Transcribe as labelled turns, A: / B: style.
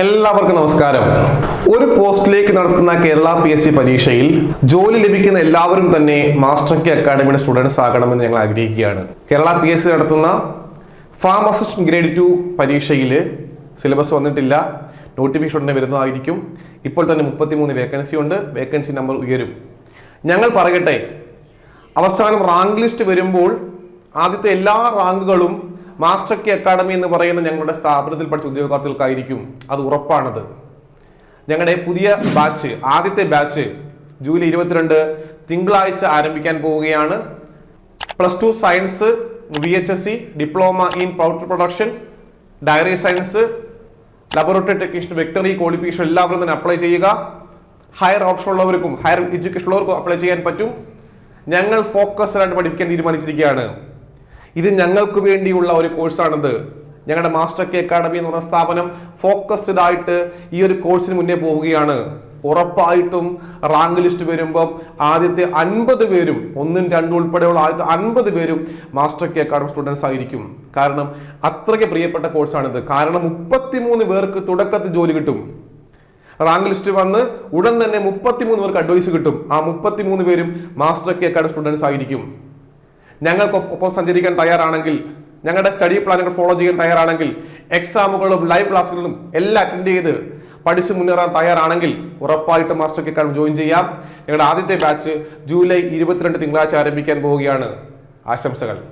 A: എല്ലാവർക്കും നമസ്കാരം. ഒരു പോസ്റ്റിലേക്ക് നടത്തുന്ന കേരള പി എസ് സി പരീക്ഷയിൽ ജോലി ലഭിക്കുന്ന എല്ലാവരും തന്നെ മാസ്റ്റർ കെ അക്കാഡമിയുടെ സ്റ്റുഡൻസ് ആകണമെന്ന് ഞങ്ങൾ ആഗ്രഹിക്കുകയാണ്. കേരള പി എസ് സി നടത്തുന്ന ഫാർമസിസ്റ്റ് ഗ്രേഡ് ടു പരീക്ഷയിൽ സിലബസ് വന്നിട്ടില്ല. നോട്ടിഫിക്കേഷൻ ഉടനെ വരുന്നതായിരിക്കും. ഇപ്പോൾ തന്നെ മുപ്പത്തിമൂന്ന് വേക്കൻസി ഉണ്ട്. വേക്കൻസി നമ്പർ ഉയരും. ഞങ്ങൾ പറയട്ടെ. അവസാനം റാങ്ക് ലിസ്റ്റ് വരുമ്പോൾ ആദ്യത്തെ എല്ലാ റാങ്കുകളും മാസ്റ്റർ കെ അക്കാഡമി എന്ന് പറയുന്ന ഞങ്ങളുടെ സ്ഥാപനത്തിൽ പഠിച്ച ഉദ്യോഗാർത്ഥികൾക്കായിരിക്കും അത് ഉറപ്പാണത്. ഞങ്ങളുടെ പുതിയ ബാച്ച് ആദ്യത്തെ ബാച്ച് ജൂലൈ ഇരുപത്തിരണ്ട് തിങ്കളാഴ്ച ആരംഭിക്കാൻ പോവുകയാണ്. Plus two science V H S C diploma in powder production dairy science laboratory technician വെക്ടറി qualification എല്ലാവരും തന്നെ അപ്ലൈ ചെയ്യുക. ഹയർ ഓപ്ഷൻ ഉള്ളവർക്കും ഹയർ എഡ്യൂക്കേഷൻ ഉള്ളവർക്കും അപ്ലൈ ചെയ്യാൻ പറ്റും. ഞങ്ങൾ ഫോക്കസ്ഡായിട്ട് പഠിപ്പിക്കാൻ തീരുമാനിച്ചിരിക്കുകയാണ്. ഇത് ഞങ്ങൾക്ക് വേണ്ടിയുള്ള ഒരു കോഴ്സാണിത് ഞങ്ങളുടെ മാസ്റ്റർ കെ അക്കാഡമി എന്ന് പറഞ്ഞ സ്ഥാപനം ഫോക്കസ്ഡ് ആയിട്ട് ഈ ഒരു കോഴ്സിന് മുന്നേ പോവുകയാണ്. ഉറപ്പായിട്ടും റാങ്ക് ലിസ്റ്റ് വരുമ്പോൾ ആദ്യത്തെ അൻപത് പേരും ഒന്നും രണ്ടും ഉൾപ്പെടെയുള്ള ആദ്യത്തെ അൻപത് പേരും മാസ്റ്റർ കെ അക്കാഡമി സ്റ്റുഡൻസ് ആയിരിക്കും. കാരണം അത്രയ്ക്ക് പ്രിയപ്പെട്ട കോഴ്സാണിത്. കാരണം മുപ്പത്തിമൂന്ന് പേർക്ക് തുടക്കത്തിൽ ജോലി കിട്ടും. റാങ്ക് ലിസ്റ്റ് വന്ന് ഉടൻ തന്നെ മുപ്പത്തിമൂന്ന് പേർക്ക് അഡ്വൈസ് കിട്ടും. ആ മുപ്പത്തിമൂന്ന് പേരും മാസ്റ്റർ കെ അക്കാഡമി സ്റ്റുഡൻസ് ആയിരിക്കും. ഞങ്ങൾക്കൊപ്പം സഞ്ചരിക്കാൻ തയ്യാറാണെങ്കിൽ ഞങ്ങളുടെ സ്റ്റഡി പ്ലാനുകൾ ഫോളോ ചെയ്യാൻ തയ്യാറാണെങ്കിൽ എക്സാമുകളും ലൈവ് ക്ലാസ്സുകളും എല്ലാം അറ്റൻഡ് ചെയ്ത് പഠിച്ച് മുന്നേറാൻ തയ്യാറാണെങ്കിൽ ഉറപ്പായിട്ട് മാസ്റ്റർ കെ ജോയിൻ ചെയ്യാം. ഞങ്ങളുടെ ആദ്യത്തെ ബാച്ച് ജൂലൈ ഇരുപത്തിരണ്ട് തിങ്കളാഴ്ച ആരംഭിക്കാൻ പോവുകയാണ്. ആശംസകൾ.